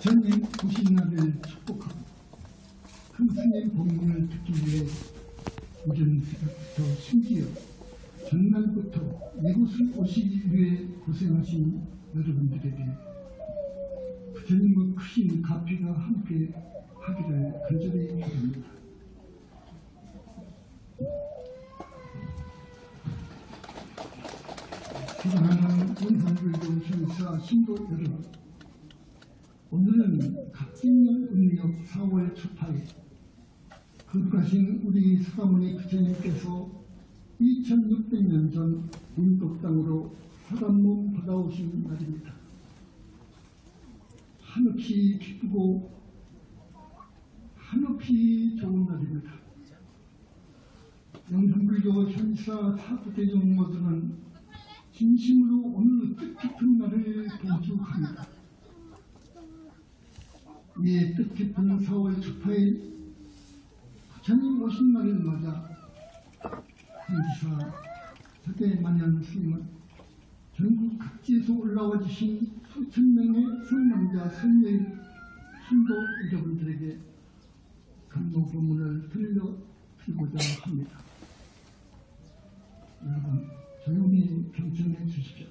오신 날을 축복하고 큰 스님 법문을 듣기 위해 오전 새벽부터 심지어 전날부터 이곳을 오시기 위해 고생하신 여러분들에게 부처님의 크신 가피가 함께 하기를 간절히 바랍니다. 사랑하는 원산불교 현사 신도 여러분 오늘은 갑진년 음력 4월 초파에 거룩하신 우리 사가모니 부처님께서 2600년 전 인도 땅으로 사단몸 받아오신 날입니다. 한없이 기쁘고 한없이 좋은 날입니다. 영산불교 현사 사부대중 모두는 진심으로 오늘 뜻깊은 날을 봉축합니다. 이에 뜻깊은 4월 초파일 부처님 오신 날을 맞아 현지사 서대만연 스님은 전국 각지에서 올라와 주신 수천 명의 성남자 성녀의 신도 여러분들에게 감독 법문을 들려드리고자 합니다. 여러분 조용히 경청해 주십시오.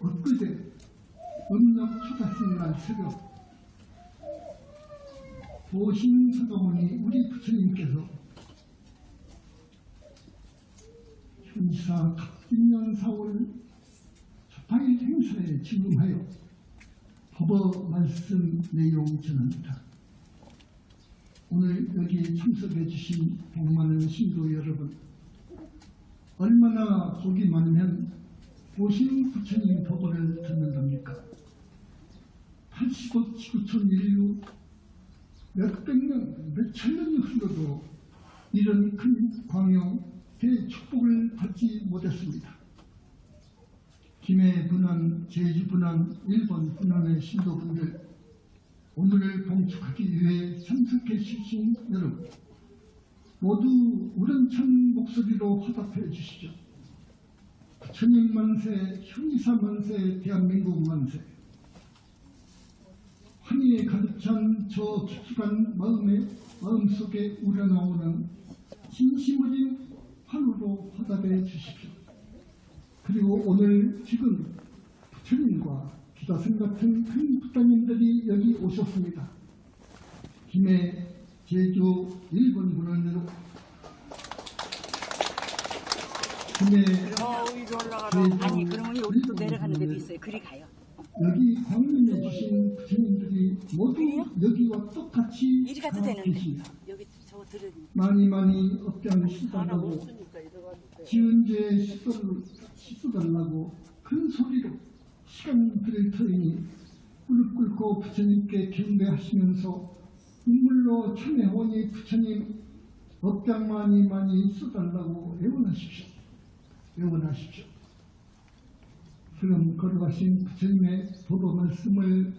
엊그제 음력 초다신 날 새벽 보신 서가모니 우리 부처님께서 현사 갑진년 4월 초파일 행사에 진행하여 법어 말씀 내용 전합니다. 오늘 여기 참석해 주신 백만원 신도 여러분 얼마나 복이 많으면 보신 부처님 법어를 듣는답니까? 80억 지구촌 인류 몇백 년, 몇천 년이 흘러도 이런 큰 광영 대축복을 받지 못했습니다. 김해 분한, 제주 분한, 일본 분한의 신도분들 오늘을 봉축하기 위해 참석해 주신 여러분 모두 우렁찬 목소리로 화답해 주시죠. 부처님 만세, 현이사 만세, 대한민국 만세 환희에 가득 찬저 깊숙한 마음의 마음속에 우러나오는 진심 어린 환호로 화답해 주십시오. 그리고 오늘 지금 부처님과 기다선 같은 큰 부처님들이 여기 오셨습니다. 김해, 제주, 일본 문화로 김해, 어, 올라가서 아니 그러면 여기도 내려가는 데도 있어요. 그리 가요. 여기 광림해 주신 부처님들이 모두 여기와 똑같이 이리 가도 다 되는데 계십니다. 여기 저거 들으니 많이 많이 업장시달라고 지은 죄 씻어달라고, 씻어달라고 큰 소리로 시간 들일 터이니 무릎 꿇고 부처님께 경배하시면서 눈물로 참회하오니 부처님 업장 많이 많이 써달라고 애원하십시오. 애원하십시오. 그럼 걸어가신 부처님의 도도 말씀을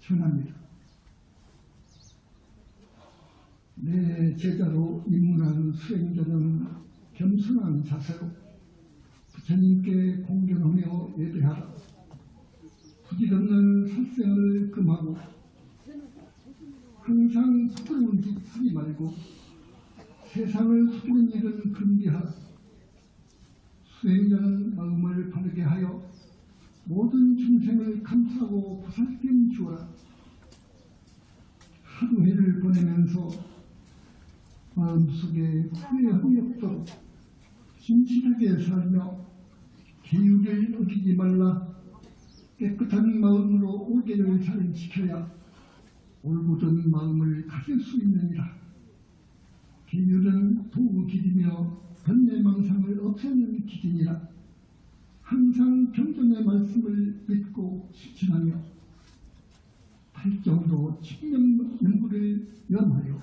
전합니다. 내 제자로 입문한 수행자는 겸손한 자세로 부처님께 공경하며 예배하라. 부질없는 살생을 금하고 항상 부끄러운 짓 하지 말고 세상을 속이는 일은 금기하라. 수행자는 마음을 바르게 하여 모든 중생을 감싸고 보살핌 주어라. 하루 해를 보내면서 마음속에 후회함이 없도록 진실하게 살며 계율을 어기지 말라 깨끗한 마음으로 오계를 잘 지켜야 올곧은 마음을 가질 수 있느니라 계율은 도구 길이며 번뇌 망상을 없애는 길이니라 항상 경전의 말씀을 믿고 실천하며 팔정도 칙념 연구를 염하여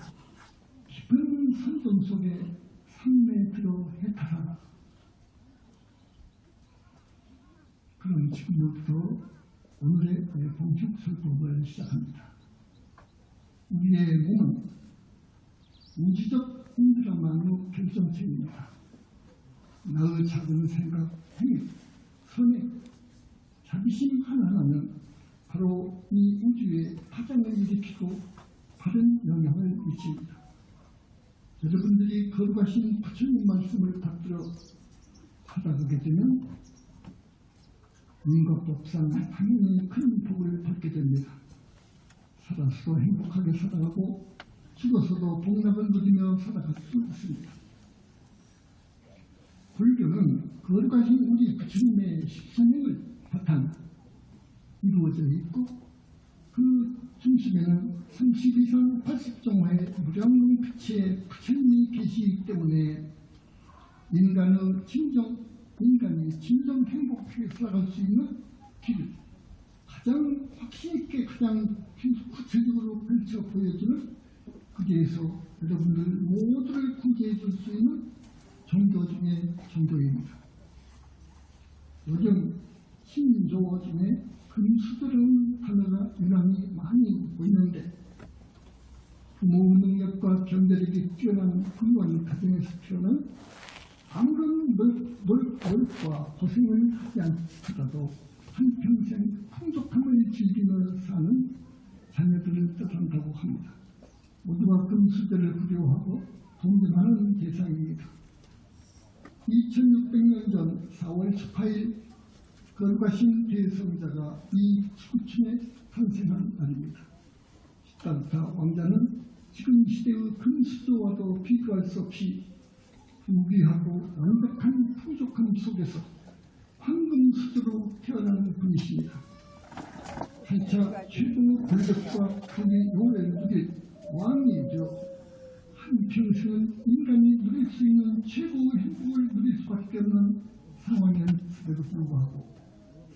깊은 선동 속에 삶에 들어 해탈하라. 그럼 지금부터 오늘의 봉축 설법을 시작합니다. 우리의 몸은 우주적 힘들어만의 결정체입니다. 나의 작은 생각, 행위, 선행, 자비심 하나하나는 바로 이 우주에 파장을 일으키고 바른 영향을 미칩니다. 여러분들이 거룩하신 부처님 말씀을 받들어 살아가게 되면 인과법상 당연히 큰 복을 받게 됩니다. 살아서도 행복하게 살아가고 죽어서도 복락을 누리며 살아갈 수 있습니다. 불교는 거룩하신 우리 부처님의 십선행을 바탕 이루어져 있고 그 중심에는 30 이상 80종의 무량의 빛의 부처님이 계시기 때문에 인간의 진정, 인간이 진정 행복하게 살아갈 수 있는 길을 가장 확신 있게 가장 구체적으로 펼쳐 보여주는 그게에서 여러분들 모두를 구제해 줄 수 있는 종교 중에 종교입니다. 요즘 신조 중에 금수저라는 단어가 유난히 많이 보이는데 부모 능력과 경제력이 뛰어난 훌륭한 가정에서 태어난 아무런 넓과 고생을 하지 않더라도 한평생 풍족함을 즐기며 사는 자녀들을 뜻한다고 합니다. 모두가 금수저를 부려워하고 동경하는 대상입니다. 2600년 전 4월 18일 거룩하신 대성자가 이 지구촌에 탄생한 날입니다. 시달타 왕자는 지금 시대의 금수저와도 비교할 수 없이 무기하고 완벽한 풍족함 속에서 황금수저로 태어난 분이십니다. 한차 최고의 권력과 국의 요래를 누릴 왕이죠. 한평생은 인간이 누릴 수 있는 최고의 행복을 누릴 수밖에 없는 상황이었음에도 불구하고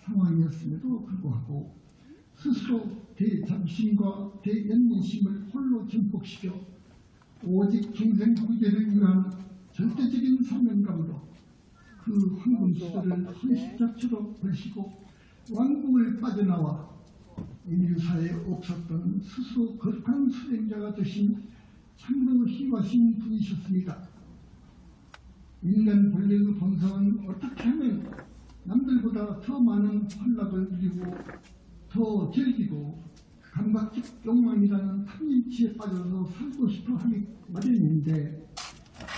상황이었음에도 불구하고 스스로 대잠심과 대연민심을 홀로 증폭시켜 오직 중생 구제를 위한 절대적인 사명감으로 그 황금수저를 헌십자처럼 벌시고 왕궁을 빠져나와 인류사에 없었던 스스로 거룩한 수행자가 되신 참으로 힘하신 분이셨습니다. 인간 본래의 본성은 어떻게 하면 남들보다 더 많은 환락을 누리고 더 즐기고 감각적 욕망이라는 탐님치에 빠져서 살고 싶어 하기 마련인데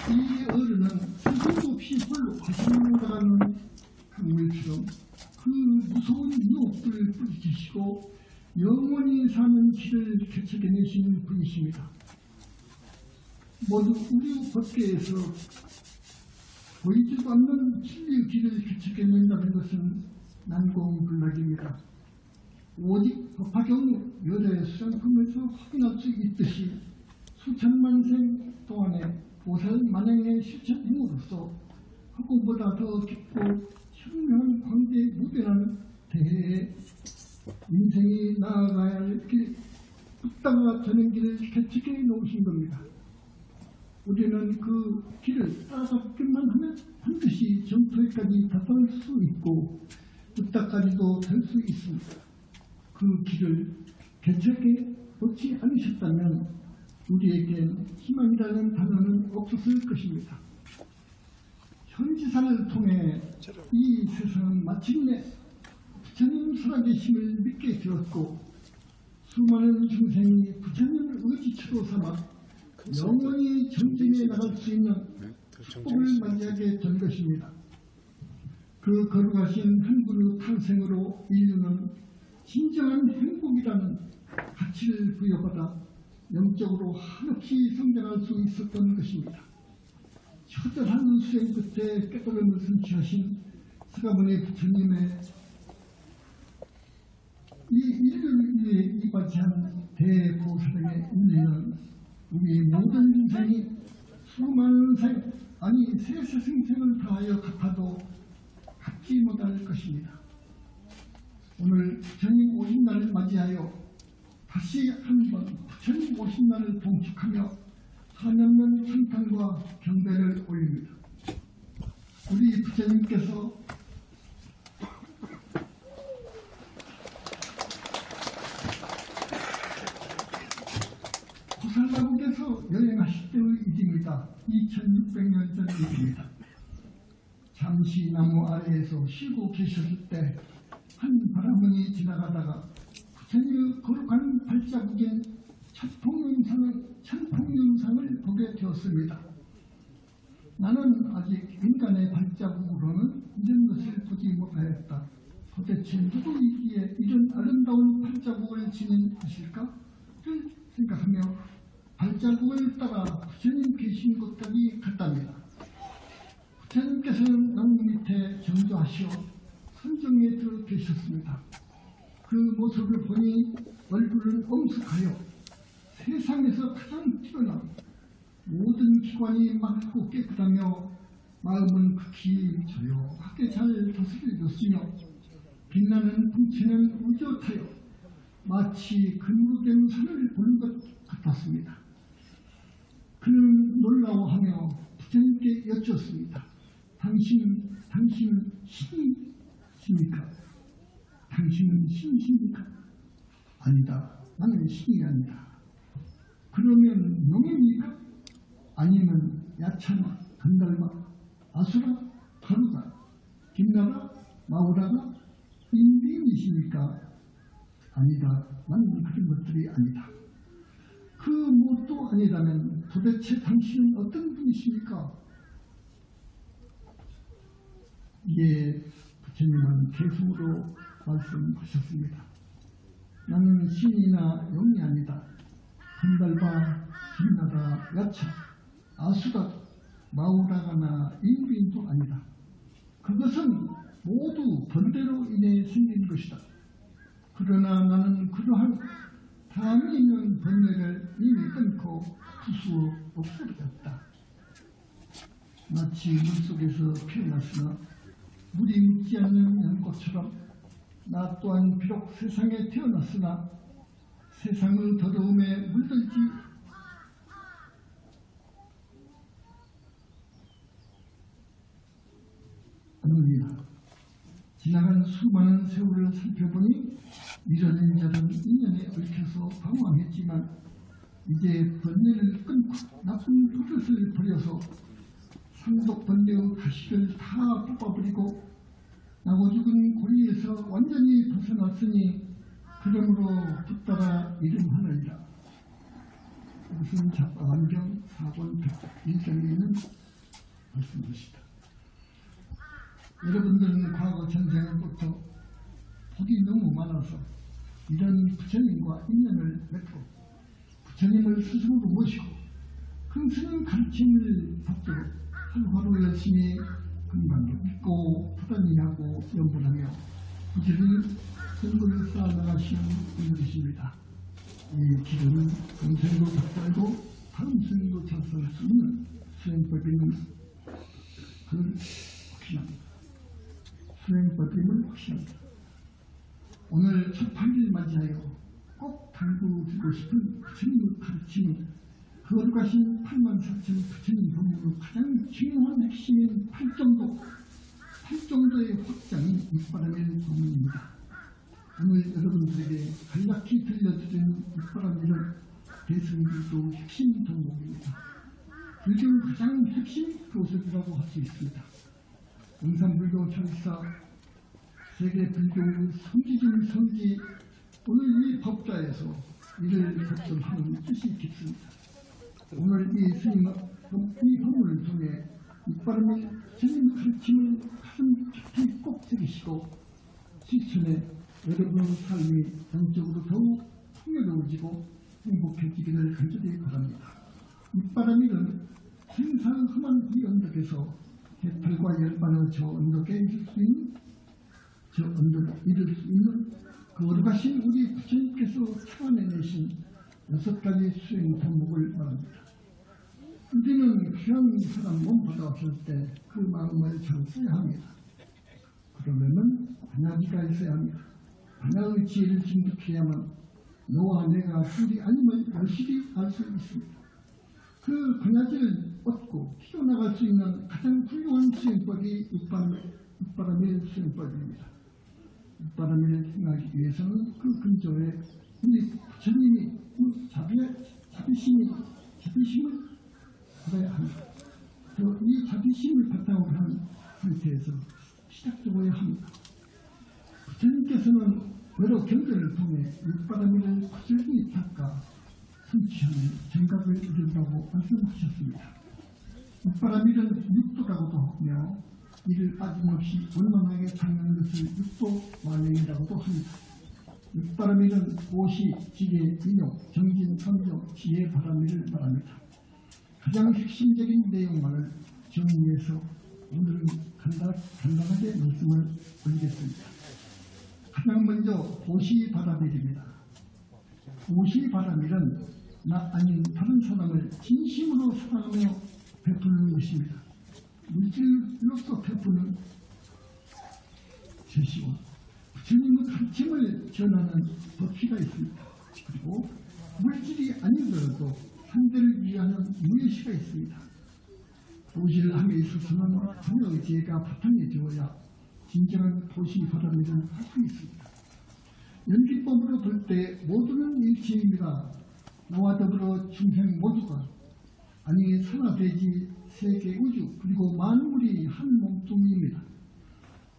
이 어른은 스승도 없이 홀로 나가는 강물처럼 그 무서운 유혹들을 뿌리치시고 영원히 사는 길을 개척해내신 분이십니다. 모두 우리 법계에서 보이지도 않는 진리의 길을 개척해낸다는 것은 난공불락입니다. 오직 법화경 여자의 수장품에서 확인할 수 있듯이 수천만 생 동안에 보살 만행의 실천 힘으로써 허공보다 더 깊고 현명한 광대 무변한 대해에 인생이 나아가야 할 길, 붓다가 되는 길을 개척해 놓으신 겁니다. 우리는 그 길을 따라잡기만 하면 반드시 점토에까지 다다를 수 있고 붓다까지도 될 수 있습니다. 그 길을 개척해 놓지 않으셨다면 우리에겐 희망이라는 단어는 없었을 것입니다. 현지사를 통해 이 세상은 마침내 부처님 살아계심을 믿게 되었고 수많은 중생이 부처님을 의지처로 삼아 영원히 전쟁에 나갈 수 있는 축복을 맞이하게 된 것입니다. 그 거룩하신 한 분의 탄생으로 인류는 진정한 행복이라는 가치를 부여받아 영적으로 한없이 성장할 수 있었던 것입니다. 처절한 수행 끝에 깨달음을 성취하신 서가모니 부처님의 이 인류를 위해 이바지한 대보살의 인내는 우리 모든 인생이 수많은 생, 아니 세세 생생을 다하여 갚아도 갚지 못할 것입니다. 오늘 부처님 오신 날을 맞이하여 다시 한번 부처님 오신 날을 봉축하며 한없는 찬탄과 경배를 올립니다. 우리 부처님께서 여행하실 때의 일입니다. 2600년 전 일입니다. 잠시 나무 아래에서 쉬고 계셨을 때 한 바라문이 지나가다가 부처님의 거룩한 발자국인 천풍영상을, 천풍영상을 보게 되었습니다. 나는 아직 인간의 발자국으로는 이런 것을 보지 못하였다. 도대체 누구이기에 이런 아름다운 발자국을 지닌 것일까? 를 생각하며 발자국을 따라 부처님 계신 곳까지 갔답니다. 부처님께서는 나무 밑에 정조하시어 선정에 들어 계셨습니다. 그 모습을 보니 얼굴은 엄숙하여 세상에서 가장 뛰어난 모든 기관이 맑고 깨끗하며 마음은 극히 조용하게 잘 다스려졌으며 빛나는 풍채는 우젓하여 마치 근무로 된 산을 보는 것 같았습니다. 그는 놀라워하며 부처님께 여쭈었습니다. 당신은 당신은 신이십니까? 당신은 신이십니까? 아니다. 나는 신이 아니다. 그러면 명예입니까? 아니면 야차나 건달마 아수라 가루다 김나라 마우라가 인빈이십니까? 아니다. 나는 그런 것들이 아니다. 그 무엇도 아니라면 도대체 당신은 어떤 분이십니까? 이게 부처님은 계속으로 말씀하셨습니다. 나는 신이나 영이 아니다. 건달바, 김나라, 야차, 아수라, 마우라가나 인비인도 아니다. 그것은 모두 번대로 인해 생긴 것이다. 그러나 나는 그러한 다음에 있는 번뇌를 이미 끊고 투수 없어졌다. 마치 물속에서 피어났으나 물이 묻지 않는 연꽃처럼 나 또한 비록 세상에 태어났으나 세상의 더러움에 물들지 않느니라. 지나간 수많은 세월을 살펴보니 이런 인자는 인연에 얽혀서 방황했지만 이제 번뇌를 끊고 나쁜 버릇을 버려서 상독 번뇌의 가시를 다 뽑아버리고 나고 죽은 고리에서 완전히 벗어났으니 그러므로 붙따라 이름하느니라. 무슨 작가환경 사권 일장에 있는 말씀것이다. 여러분들은 과거 전생에부터 복이 너무 많아서 이런 부처님과 인연을 맺고 부처님을 스스로로 모시고 그 스님 가르침을 받도록 하루하루 열심히 건강을 믿고 부단히하고 연분하며 부지런히 선물을 쌓아나가시는 분들이십니다. 이 동생도 작살고 다른 스님도 작살 수 있는 그걸 확신합니다. 수행법임을 확신합니다. 오늘 첫 8일 맞이하여 꼭 당부드리고 싶은 부처님의 가르침이 거룩하신 8만 4천 부처님 법문의 가장 중요한 핵심인 8정도, 8정도의 확장이 밑바람의 법문입니다. 오늘 여러분들에게 간략히 들려드리는 밑바람이는 대승불도 핵심 종목입니다. 불교의 가장 핵심 교섭이라고 할 수 있습니다. 영산불교 철사 세계 불교의 성지중 성지 오늘 이 법자에서 이를 접점하는 뜻이 깊습니다. 오늘 이 스님 이 법문을 통해 이빠름의 스님 가르침을 가슴 깊이 꼭 새기시고 실천에 여러분의 삶이 영적으로 더욱 풍요로워지고 행복해지기를 간절히 바랍니다. 이바람이는 생사의 험한 이 언덕에서 해탈과 열반의 저 언덕에 이를 수 있는 저 언덕에 이를 수 있는 거룩하신 우리 부처님께서 참아내내신 여섯 가지 수행 종목을 말합니다. 우리는 귀한 사람 몸 받아왔을 때 그 마음을 잘 써야 합니다. 그러면은 반야지가 있어야 합니다. 반야의 지혜를 증득해야만 너와 내가 둘이 아님을 열심히 알 수 있습니다. 그 반야지를 얻고 키워나갈 수 있는 가장 훌륭한 수행법이 육바람의 수행법입니다. 육바람을 행하기 위해서는 그 근처에 우리 부처님이 자비, 자비심이, 자비심을 받아야 합니다. 이 자비심을 바탕으로 한 상태에서 시작되어야 합니다. 부처님께서는 여러 경전을 통해 육바라밀을 꾸준히 닦아 성취하는 정각을 이룬다고 말씀하셨습니다. 육바라밀은 육도라고도 하며 이를 빠짐없이 원만하게 닦는 것을 육도 만행이라고도 합니다. 육바라밀은 고시, 지혜, 인욕, 정진, 성경, 지혜 바라밀을 말합니다. 가장 핵심적인 내용만을 정리해서 오늘은 간단, 간단하게 말씀을 올리겠습니다. 가장 먼저 고시 바라밀입니다. 고시 바라밀은 나 아닌 다른 사람을 진심으로 사랑하며 베푸는 것입니다. 물질로서 베푸는 제시와 부처님의 가르침을 전하는 법치가 있습니다. 그리고 물질이 아니더라도 상대를 위하는 무예시가 있습니다. 보시를 함에 있어서는 분명의 지혜가 바탕에 되어야 진정한 도시 바람일을 할수 있습니다. 연기법으로 볼 때 모두는 일체입니다. 나와 더불어 중생 모두가 아니 산화돼지 세계 우주 그리고 만물이 한 몸뚱이입니다.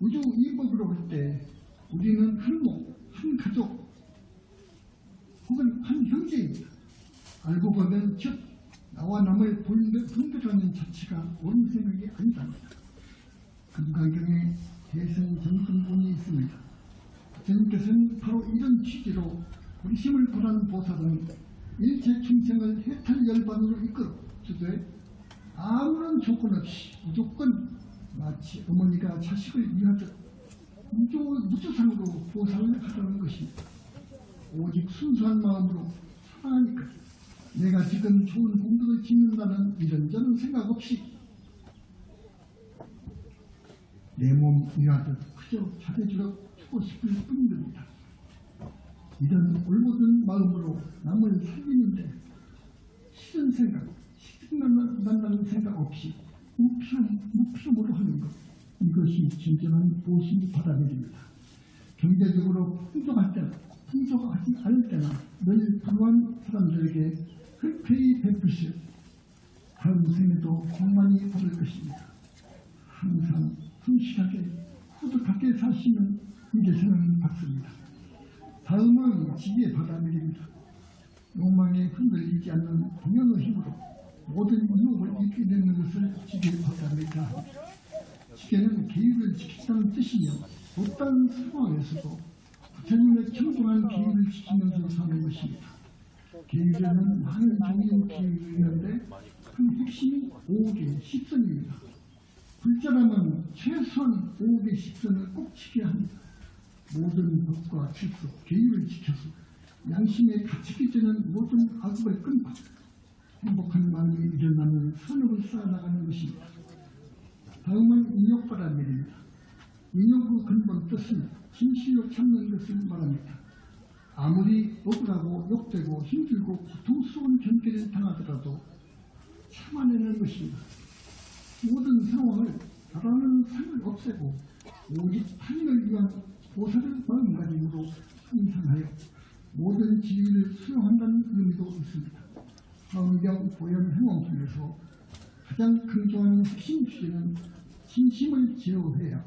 우주 이법으로 볼 때 우리는 한 몸, 한 가족 혹은 한 형제입니다. 알고 보면 즉 나와 남을 분별- 분별하는 자체가 옳은 생각이 아니답니다. 금강경에 대선 정승본이 있습니다. 부처님께서는 바로 이런 취지로 우리 심을 보란 보살은 일체 충생을 해탈 열반으로 이끌어 주되 아무런 조건 없이 무조건 마치 어머니가 자식을 위하듯 무조, 무조상으로 보살을 하라는 것입니다. 오직 순수한 마음으로 사랑하니까 내가 지금 좋은 공덕을 짓는다는 이런저런 생각 없이 내 몸 위하듯 그저 잘해주고 주고 싶을 뿐입니다. 이런 올곧은 마음으로 남을 살리는데 싫은 생각, 시증난다는 생각 없이 무필요, 무필요로 하는 것 이것이 진정한 보시 바라밀입니다. 경제적으로 풍족할 때나 풍족하지 않을 때나 늘 불우한 사람들에게 흔쾌히 베푸시 다음 생에도 공만이 받을 것입니다. 항상 성실하게 뿌듯하게 사시는 이대생은 받습니다. 다음은 지혜 바다밀입니다. 욕망에 흔들리지 않는 동영의 힘으로 모든 유혹을 이겨내는 것을 지혜 바다밀이라 합니다. 지혜는 계율을 지키다는 뜻이며 어떤 상황에서도 부처님의 청정한 계율을 지키면서 사는 것입니다. 계율에는 많은 종류의 계율이 있는데 그 핵심이 5개, 10선입니다. 불자라면 최소한 5개, 10선을 꼭 지켜야 합니다. 모든 법과 질서, 계율을 지켜서 양심에 갇히기 전에 모든 악업을 끊고 행복한 마음이 일어나는 선업을 쌓아나가는 것입니다. 다음은 인욕바람일입니다. 인욕의 근본 뜻은 진실로 참는 것을 말합니다. 아무리 억울하고 욕되고 힘들고 고통스러운 견계를 당하더라도 참아내는 것입니다. 모든 상황을 바라는 상을 없애고 오직 타인을 위한 보살의 마음가짐으로 상상하여 모든 지위를 수용한다는 의미도 있습니다. 환경, 보현, 행원 중에서 가장 강조하는 핵심 주제는 진심을 제어해야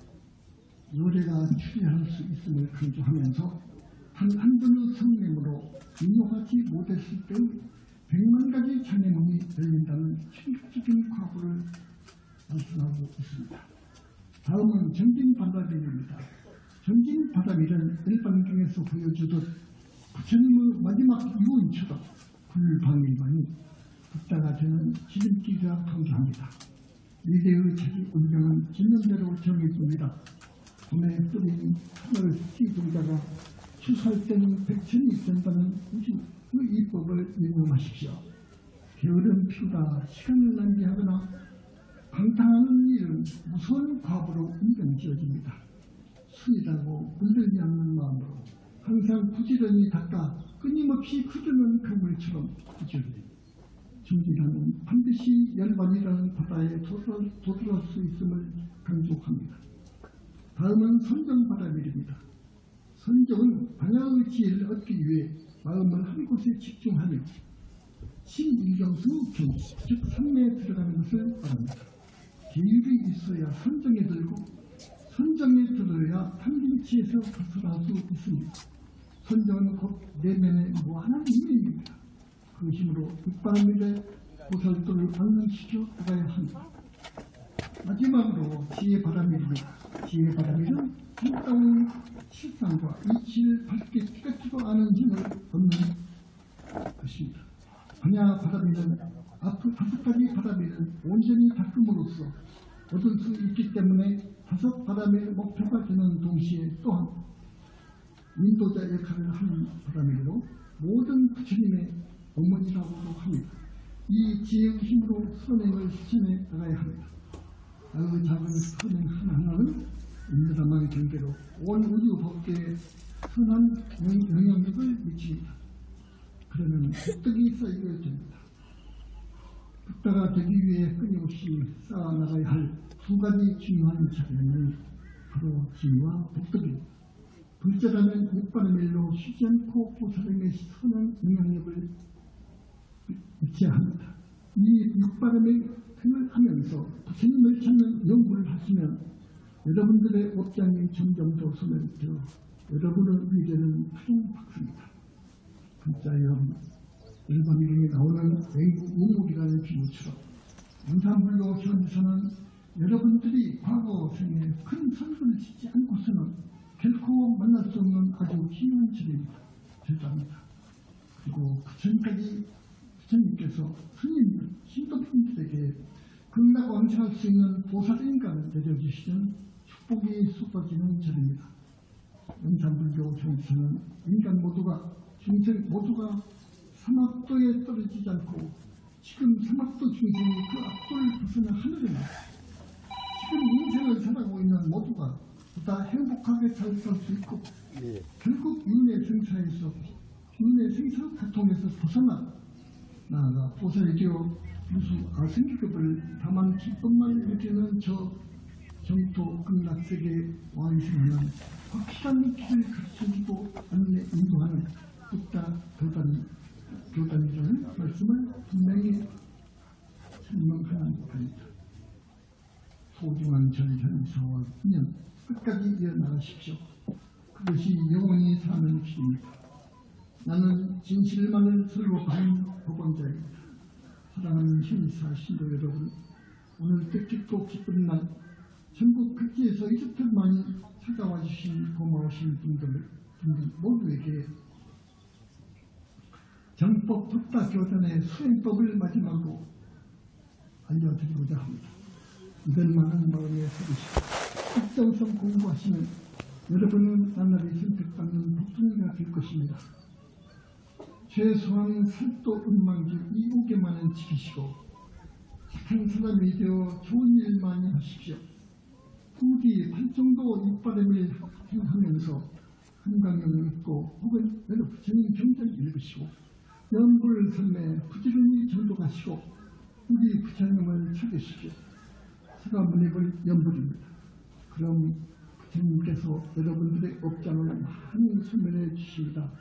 노래가 추리할 수 있음을 강조하면서 단한 번의 성명으로 인용하지 못했을 때의 백만 가지 장애물이 열린다는 충격적인 과거를 말씀하고 있습니다. 다음은 정진바다밀입니다. 정진바다밀은 일반경에서 보여주듯 부처님의 마지막 유언처럼 불방일만이 붓다가 되는 지름길이라 강조합니다. 미래의 자기 운명은 진면대로 정해집니다. 봄에 뿌린 하늘 띠동자가 추수할 때는 백천이 된다는 우주의 이법을 인용하십시오. 게으름 피우다 시간을 낭비하거나 방탕하는 일은 무서운 과부로 인정지어집니다. 순이라고 물들지 않는 마음으로 항상 부지런히 닦아 끊임없이 흐르는 강물처럼 부지런히 정진하는 반드시 열반이라는 바다에 도달, 도달할 수 있음을 강조합니다. 다음은 선정바다밀입니다. 선정은 방향의 지혜를 얻기 위해 마음을 한 곳에 집중하며 신일경수 경, 즉 산매에 들어가는 것을 말합니다. 계율이 있어야 선정에 들고 선정에 들어야 탐진치에서 벗어날 수 있습니다. 곧 내면의 무한한 힘입니다. 그 힘으로 윗바람 일에 보살도를 방문시켜 나가야 합니다. 마지막으로 지혜 바람일입니다. 지혜 바람일은 한가운 실상과 이치를 밝게 깨닫지도 않은 힘을 얻는 것입니다. 반야 바람일은 앞으로 다섯 가지 바람일을 온전히 닦음으로써 얻을 수 있기 때문에 다섯 바람의 목표가 되는 동시에 또한 인도자 역할을 하는 바람일로 모든 부처님의 어머니라고도 합니다. 이 지혜의 힘으로 선행을 실천해 나가야 합니다. 그 작은 선행 하나하나는 인드라망 경계로 온 우주 법계에 선한 영- 영향력을 미칩니다. 그러면 획득이 쌓이게 됩니다. 붓다가 되기 위해 끊임없이 쌓아나가야 할 두 가지 중요한 차원은 바로 지혜와 복덕입니다. 둘째라면 육바의 일로 않고 보살에게 선한 영향력을 미쳐야 합니다. 이 육바람의 등을 하면서 부처님을 찾는 연구를 하시면 여러분들의 업장이 점점 더 소멸되어 여러분의 미래는 푸른박습니다. 진짜 여러분 일반인에 나오는 외국 우물이라는 비유처럼 영산불교 현에서는 여러분들이 과거 생에 큰 선수를 짓지 않고서는 결코 만날 수 없는 아주 희망 절입니다. 절답니다. 그리고 부처님까지 부처님께서 스님, 신도님들에게 극락왕생할 수 있는 보살인간을 내려주시는 축복이 쏟아지는 절입니다. 영산불교 정서는 인간 모두가 중생 모두가 삼합도에 떨어지지 않고 지금 삼합도 중생이 그 앞도를 벗어나 하늘에 나 지금 인생을 살아가고 있는 모두가 보 다 행복하게 잘 살 수 있고 결국 윤회 생사에서 윤회 생사 가통에서 벗어나 나아가 보살이 되어 무슨 아승기급을 다만 기쁨만 느끼는 저 정토 극락세계 왕생하는 확실한 길을 가르쳐주고 안내 인도하는 국가 교단 교단이라는 말씀을 분명히 설명하는 겁니다. 소중한 절현사와 인연 끝까지 이어나가십시오. 그것이 영원히 사는 길입니다. 나는 진실만을 설법하는 법원자입니다. 사랑하는 현사 신도 여러분, 오늘 뜻깊고 기쁜 날, 전국 각지에서 이집트 많이 찾아와 주신 고마우신 분들, 분들 모두에게 정법 북다 교단의 수행법을 마지막으로 알려드리고자 합니다. 이들 많은 마음에 서주시고 특정성 공부하시면 여러분은 나날이 선택받는 복숭이가 될 것입니다. 최소한 살도 음망길 이국에만은 지키시고 착한 사람이 되어 좋은 일 많이 하십시오. 부디 팔정도 입바람을 행하면서 한강을 읽고 혹은 여러 부처님 경전을 읽으시고 연불 선매 부지런히 전도하시고 우리 부처님을 찾으십시오. 사과문입을 연불입니다. 그럼 부처님께서 여러분들의 업장을 많이 소멸해 주시리라.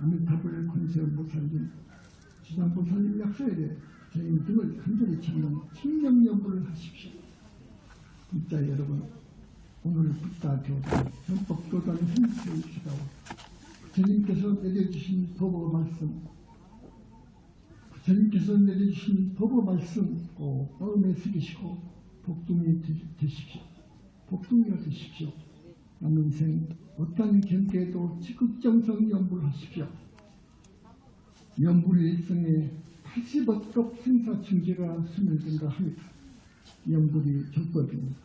아미타불 권세음보살님, 지상보살 약사에게 부처님 등을 간절히 찾는清명연불을 하십시오. 진짜 여러분, 오늘 붓다 교단, 전법 교단 행세를 기다고 부처님께서 내려주신 법의 말씀, 부처님께서 내려주신 법의 말씀 꼭 마음에 새기시고 복둥이 되- 되십시오. 복둥이가 되십시오. 남은 생 어떤 경계에도 지극정성 연불 하십시오. 연불 일성에 80억급 생사충제가 스며든가 합니다. 연불이 절법입니다.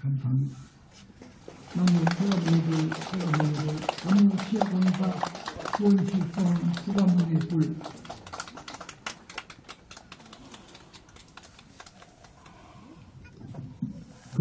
감사합니다. 나무 수가문을 수가문을 나무 시야본사 구원실성 수가문의 불